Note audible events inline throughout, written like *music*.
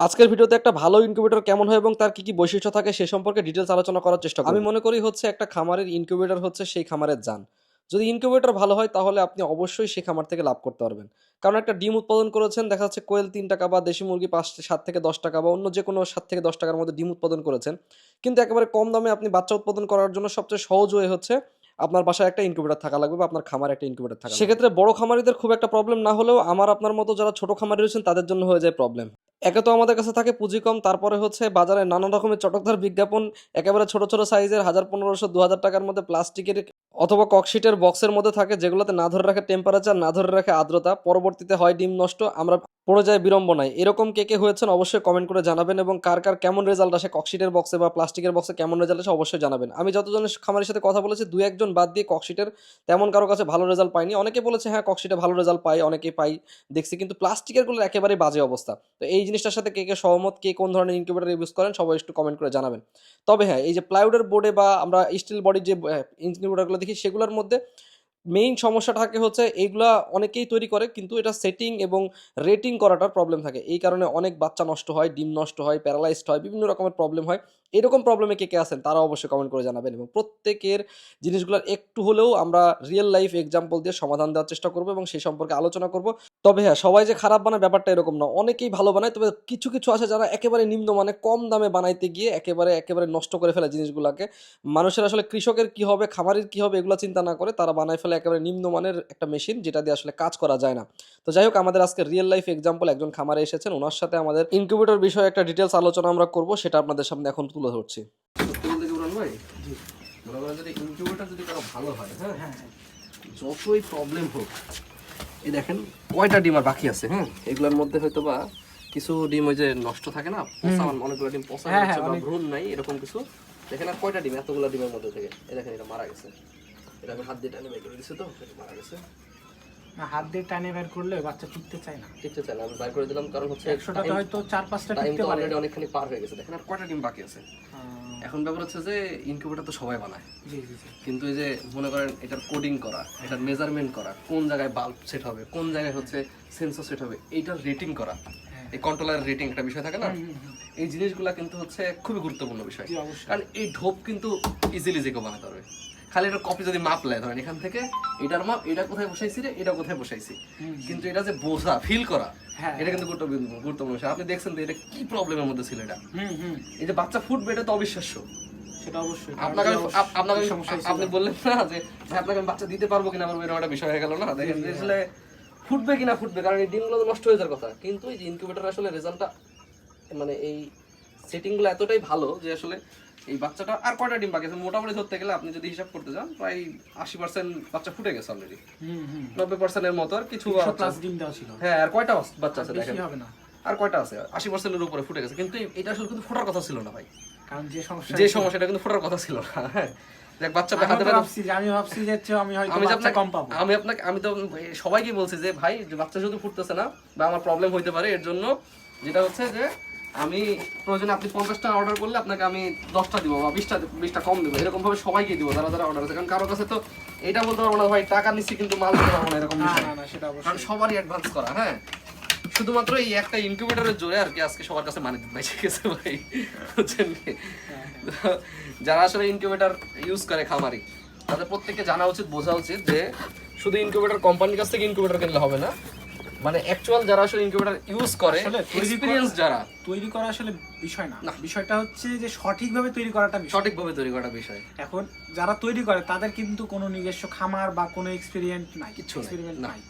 আজকের ভিডিওতে একটা ভালো ইনকিউবেটর কেমন হয় এবং তার কি কি বৈশিষ্ট্য থাকে সে সম্পর্কে ডিটেলস আলোচনা করার চেষ্টা আমি মনে করি হচ্ছে একটা খামারের ইনকিউবেটর হচ্ছে সেই খামারের যান। যদি ইনকিউবেটর ভালো হয় তাহলে আপনি অবশ্যই সেই খামার থেকে লাভ করতে পারবেন। কারণ একটা ডিম উৎপাদন করেছেন দেখা যাচ্ছে কোয়েল তিন টাকা বা দেশি মুরগি পাঁচ সাত থেকে দশ টাকা বা অন্য যে কোনো সাত থেকে দশ টাকার মধ্যে ডিম উৎপাদন করেছেন। কিন্তু একেবারে কম দামে আপনি বাচ্চা উৎপাদন করার জন্য সবচেয়ে সহজ ওয়ে হচ্ছে আপনার বাসায় একটা ইনকিউবেটর থাকা লাগবে বা আপনার খামার একটা ইনকিউবেটর থাকা সেক্ষেত্রে বড় খামারিদের খুব একটা প্রবলেম না হলেও আমার আপনার মতো যারা ছোট খামারি রয়েছেন তাদের জন্য হয়ে যায় প্রবলেম একে তো আমাদের কাছে থাকে পুঁজি কম, তারপরে হচ্ছে বাজারে নানা রকমের চটকদার বিজ্ঞাপন, একেবারে ছোট ছোট সাইজের হাজার পনেরোশো, দু হাজার টাকার মধ্যে প্লাস্টিকের অথবা ককশিটের বক্সের মধ্যে থাকে, যেগুলোতে না ধরে রাখে টেম্পারেচার না ধরে রাখে আর্দ্রতা, পরবর্তীতে হয় ডিম নষ্ট, আমরা পড়ে যায় বিড়ম্বনায়। এরকম কে কে হয়েছেন অবশ্যই কমেন্ট করে জানাবেন এবং কার কার কেমন রেজাল্ট আসে ককশিটের বক্সে বা প্লাস্টিকের বক্সে কেমন রেজাল্ট আসে অবশ্যই জানাবেন। আমি যতজনের খামারের সাথে কথা বলেছি দু একজন বাদ দিয়ে ককশিটের তেমন কারও কাছে ভালো রেজাল্ট পাইনি অনেকে বলেছে হ্যাঁ ককশিটে ভালো রেজাল্ট পাই অনেকে পাই, দেখছি। কিন্তু প্লাস্টিকেরগুলো একেবারে বাজে অবস্থা। তো এই জিনিসটার সাথে কে কে সহমত, কে কোন ধরনের ইনকিউবেটর ইউজ করেন, সবাই একটু কমেন্ট করে জানাবেন। তবে হ্যাঁ এই যে প্লাইউডের বোর্ডে বা আমরা স্টিল বডির যে ইনকিউবেটরগুলো দেখি, সেগুলোর মধ্যে মেইন সমস্যা থাকে হচ্ছে এইগুলা অনেকেই তৈরি করে, কিন্তু এটা সেটিং এবং রেটিং করাটার প্রবলেম থাকে। এই কারণে অনেক বাচ্চা নষ্ট হয়, ডিম নষ্ট হয় প্যারালাইজড হয়, বিভিন্ন রকমের প্রবলেম হয়। এরকম প্রবলেমে কে কে আছেন, তারা অবশ্যই কমেন্ট করে জানাবেন এবং প্রত্যেকের জিনিসগুলোর একটু হলেও আমরা রিয়েল লাইফ এক্সাম্পল দিয়ে সমাধান দেওয়ার চেষ্টা করব এবং সেই সম্পর্কে আলোচনা করব। তবে হ্যাঁ সবাই যে খারাপ বানায় ব্যাপারটা এরকম না, অনেকেই ভালো বানায়, তবে কিছু কিছু আছে যারা একেবারে নিম্নমানে কম দামে বানাইতে গিয়ে একেবারে একেবারে নষ্ট করে ফেলে জিনিসগুলোকে। মানুষের আসলে কৃষকের কি হবে, খামারের কি হবে এগুলো চিন্তা না করে তারা বানায় ফেলে একেবারে নিম্নমানের একটা মেশিন যেটা দিয়ে আসলে কাজ করা যায় না। তো যাই হোক, আমাদের আজকে রিয়েল লাইফ এক্সাম্পল একজন খামারে এসেছেন ওনার সাথে আমাদের ইনকিউবেটর বিষয়ে একটা ডিটেলস আলোচনা আমরা করব, সেটা আপনাদের সামনে এখন তুলে ধরছি। সত্যি বলতে কি ভাই মনে করেন যদি ইনকিউবেটর যদি কারও ভালো হয় হ্যাঁ? যতই প্রবলেম হোক এই দেখেন কয়টা ডিম আর বাকি আছে হ্যাঁ? এগুলোর মধ্যে হয়তো বা কিছু ডিম ওই যে নষ্ট থাকে না পচা অনেকগুলো ডিম পচা হ্যাঁ, হচ্ছে হ্যাঁ, বা ভ্রূণ নাই এরকম কিছু। দেখেন আর কয়টা ডিম এতগুলো ডিমের মধ্যে থেকে। এই দেখেন এটা মারা গেছে। এটা আমি হাত দিয়ে টানে বের করে দিছি তো এটা মারা গেছে। হাত দিয়ে টানে বের করলে বাচ্চা টিকতে চায় না। ঠিক আছে আমি বাইর করে দিলাম কারণ হচ্ছে একশোটাতে হয়তো চার পাঁচটা টিকতে পারে। অলরেডি অনেকখানি পার হয়ে গেছে দেখেন। আর কয়টা ডিম বাকি আছে? এখন ব্যাপার হচ্ছে যে ইনকিউবেটর তো সবাই বানায়। জি জি জি। কিন্তু এই যে মনে করেন এটার কোডিং করা এটার মেজারমেন্ট করা কোন জায়গায় বাল্ব সেট হবে কোন জায়গায় হচ্ছে সেন্সর সেট হবে এইটার রেটিং করা। হ্যাঁ। এই কন্ট্রোলার রেটিং একটা বিষয় থাকে না। এই জিনিসগুলো কিন্তু হচ্ছে খুবই গুরুত্বপূর্ণ বিষয়। কারণ এই ঢোপ কিন্তু ইজিলি যে কেউ বানাতে পারবে। খালি এটা কপি যদি মাপ নেয় ধরেন এখান থেকে এটার মাপ এটা কোথায় বসাইছি রে? এটা কোথায় বসাইছি? কিন্তু এটা যে বোঝা ফিল করা হ্যাঁ। এটা কিন্তু গুরুত্বপূর্ণ বিষয়। আপনি দেখছেন তো এটা কি প্রবলেমের মধ্যে ছিল এটা? এই যে বাচ্চা ফুটবে এটা তো অবিশ্বাস্য। সেটা অবশ্যই। আপনাকে আপনাকে আপনি বললেন না যে যে আপনাকে আমি বাচ্চা দিতে পারব কিনা আমার এরকম একটা বিষয় হয়ে গেল না? দেখেন আসলে ফুটবে কিনা ফুটবে কারণ এই ডিমগুলো তো নষ্ট হয়ে যাওয়ার কথা। কিন্তু এই যে ইনকিউবেটর আসলে রেজাল্টটা মানে এই সেটিংগুলো এতটাই ভালো যে আসলে এই বাচ্চাটা আর কয়টা ডিম বাকি আছে? মোটামুটি ধরতে গেলে আপনি যদি হিসাব করতে যান প্রায় আশি পার্সেন্ট বাচ্চা ফুটে গেছে অলরেডি নব্বই পার্সেন্টের মতো আর কিছু ডিম দেওয়া ছিল। হ্যাঁ আর কয়টা বাচ্চা আছে দেখেন? হবে না। আর কয়টা আছে? আশি পার্সেন্টের উপরে ফুটে গেছে। কিন্তু এটা আসলে কিন্তু ফোটার কথা ছিল না ভাই। কারণ যে সমস্যা যে সমস্যাটা কিন্তু ফোটার কথা ছিল না। হ্যাঁ। দেখ বাচ্চা আমি ভাবছি যে- আমি ভাবছি যে আমি হয়তো বাচ্চা আপনাকে কম পাবো। আমি আপনাকে আমি তো সবাইকে বলছি যে ভাই বাচ্চা শুধু ফুটতেছে না বা আমার প্রবলেম হইতে পারে। এর জন্য যেটা হচ্ছে যে আমি প্রয়োজনে আপনি পঞ্চাশটা অর্ডার করলে আপনাকে আমি দশটা দিব বা বিশটা বিশটা কম দেবো। এরকম ভাবে সবাইকে দিব যারা যারা অর্ডার আছে। কারণ কারও কাছে তো এটা বলতে পারব না ভাই টাকা নিচ্ছি কিন্তু মাল দিতে পারব না এরকম কারণ সবারই অ্যাডভান্স করা হ্যাঁ? শুধুমাত্র এই একটা ইনকিউবেটরের জোরে আর কি আজকে সবার কাছে মানে বেঁচে গেছে ভাই? বুঝছেন যারা আসলে ইনকিউবেটর ইউজ করে খামারি তাদের প্রত্যেককে জানা উচিত বোঝা উচিত যে শুধু ইনকিউবেটর কোম্পানির কাছ থেকে ইনকিউবেটর কিনলে হবে না। মানে অ্যাকচুয়াল যারা আসলে ইনকিউবেটর ইউজ করে এক্সপিরিয়েন্স যারা। তৈরি করা আসলে বিষয় না। না। বিষয়টা হচ্ছে যে সঠিকভাবে তৈরি করাটা সঠিকভাবে তৈরি করাটা বিষয়। এখন যারা তৈরি করে তাদের কিন্তু কোনো নিজস্ব খামার বা কোনো এক্সপেরিয়েন্ট নাই। কিছু এক্সপেরিমেন্ট নাই।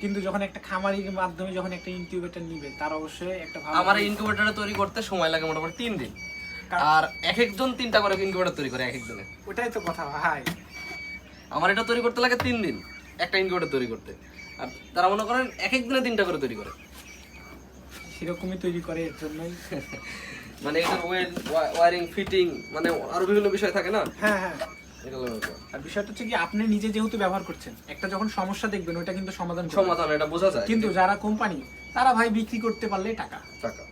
কিন্তু যখন একটা খামারির মাধ্যমে যখন একটা ইনকিউবেটর নিবে তার অবশ্যই একটা ভালো আমার এই ইনকিউবেটর তৈরি করতে সময় লাগে মোটামুটি তিন দিন। আর এক একজন তিনটা করে ইনকিউবেটর তৈরি করে এক একজনে ওটাই তো কথা ভাই। আমার এটা তৈরি করতে লাগে তিন দিন একটা ইনকিউবেটর তৈরি করতে। আর তারা মনে করেন এক এক দিনে তিনটা করে তৈরি করে। সেরকমই তৈরি করে এর জন্যই। *laughs* মানে এটার ওয়েল ওয়ারিং ফিটিং মানে আরও বিভিন্ন বিষয় থাকে না? হ্যাঁ হ্যাঁ। আর বিষয়টা হচ্ছে কি আপনি নিজে যেহেতু ব্যবহার করছেন একটা যখন সমস্যা দেখবেন ওটা কিন্তু সমাধান সমাধান এটা বোঝা যায়। কিন্তু যারা কোম্পানি তারা ভাই বিক্রি করতে পারলে টাকা। টাকা।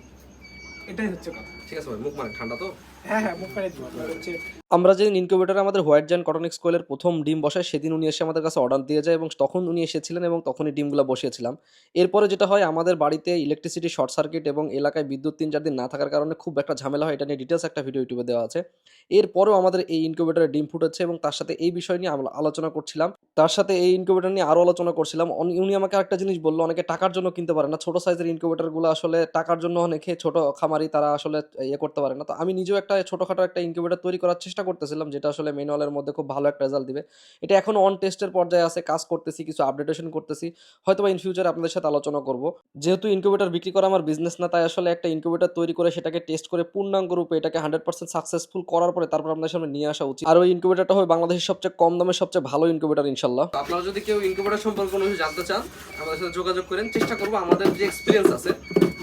এটাই হচ্ছে কথা। ঠিক আছে ভাই মুখ মানে ঠান্ডা তো? হ্যাঁ হ্যাঁ মুখ করে হচ্ছে আমরা যেদিন ইনকিউবেটারে আমাদের হোয়াইট জায়ান্ট কটনিক্স কোয়েলের প্রথম ডিম বসায় সেদিন উনি এসে আমাদের কাছে অর্ডার দিয়ে যায় এবং তখন উনি এসেছিলেন এবং তখনই ডিমগুলো বসিয়েছিলাম। এরপরে যেটা হয় আমাদের বাড়িতে ইলেকট্রিসিটি শর্ট সার্কিট এবং এলাকায় বিদ্যুৎ তিন চার দিন না থাকার কারণে খুব একটা ঝামেলা হয় এটা নিয়ে ডিটেলস একটা ভিডিও ইউটিউবে দেওয়া আছে। এরপরেও আমাদের এই ইনকিউবেটারে ডিম ফুটেছে এবং তার সাথে এই বিষয় নিয়ে আমরা আলোচনা করছিলাম। তার সাথে এই ইনকিউবেটার নিয়ে আরও আলোচনা করছিলাম। উনি- উনি আমাকে একটা জিনিস বলল অনেকে টাকার জন্য কিনতে পারে না। ছোটো সাইজের ইনকিউবেটারগুলো আসলে টাকার জন্য অনেকে ছোটো খামারি তারা আসলে ইয়ে করতে পারে না। তো আমি নিজেও একটা ছোটোখাটো একটা ইনকিউবেটার তৈরি করার চেষ্টা করতেছিলাম, যেটা আসলে ম্যানুয়ালের মধ্যে খুব ভালো একটা রেজাল্ট দিবে। এটা এখন অন টেস্টের পর্যায়ে আছে, কাজ করতেছি, কিছু আপডেটেশন করতেছি। হয়তো ইন ফিউচারে আপনাদের সাথে আলোচনা করব। যেহেতু ইনকিউবেটার বিক্রি করা আমার বিজনেস না, তাই আসলে একটা ইনকিউবেটার তৈরি করে সেটাকে টেস্ট করে পূর্ণাঙ্গ রূপে এটাকে হান্ড্রেড পার্সেন্ট সাকসেসফুল করার পরে তারপর আপনাদের সামনে নিয়ে আসা উচিত। আর ওই ইনকিউবেটারটা হবে বাংলাদেশের সবচেয়ে কম দামে সবচেয়ে ভালো ইনকিউবেটার ইনশাল্লাহ আপনারা যদি কেউ ইনকিউবেটার সম্পর্কে কোনো কিছু জানতে চান, আমাদের সাথে যোগাযোগ করেন। চেষ্টা করব আমাদের যে এক্সপিরিয়েন্স আছে,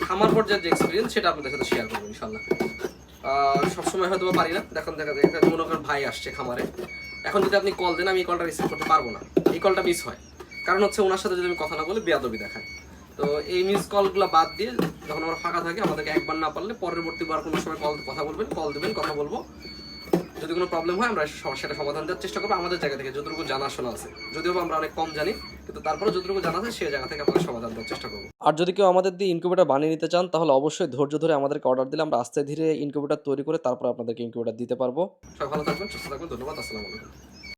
খামার পর্যায়ের যে এক্সপিরিয়েন্স সেটা আপনাদের সাথে শেয়ার করব ইনশাল্লাহ সবসময় হয়তো পারি না। দেখুন, দেখা যায় মনে করেন ভাই আসছে খামারে। এখন যদি আপনি কল দেন, আমি এই কলটা রিসিভ করতে পারব না। এই কলটা মিস হয়। কারণ হচ্ছে ওনার সাথে যদি আমি কথা না বলি, বেয়াদবি দেখায়। তো এই মিস কলগুলো বাদ দিয়ে যখন আমরা ফাঁকা থাকি, আমাদেরকে একবার না পারলে পরবর্তী বার কোনো সময় কল কথা বলবেন কল দেবেন, কথা বলব। যদি কোনো প্রবলেম হয়, আমরা সমস্যাটা সমাধান দেওয়ার চেষ্টা করব। আমাদের জায়গা থেকে যতটুকু জানাশোনা আছে। যদিও আমরা অনেক কম জানি কিন্তু তারপরে যতটুকু জানা যায় সেই জায়গা থেকে আপনাদের সমাধান দেওয়ার চেষ্টা করব। আর যদি কেউ আমাদের দিয়ে ইনকিউবেটার বানিয়ে নিতে চান তাহলে অবশ্যই ধৈর্য ধরে আমাদেরকে অর্ডার দিলে আমরা আস্তে ধীরে ইনকিউবেটার তৈরি করে তারপর আপনাদেরকে ইনকিউবেটার দিতে পারব। সবাই ভালো থাকবেন সুস্থ থাকবেন ধন্যবাদ আসসালামু আলাইকুম।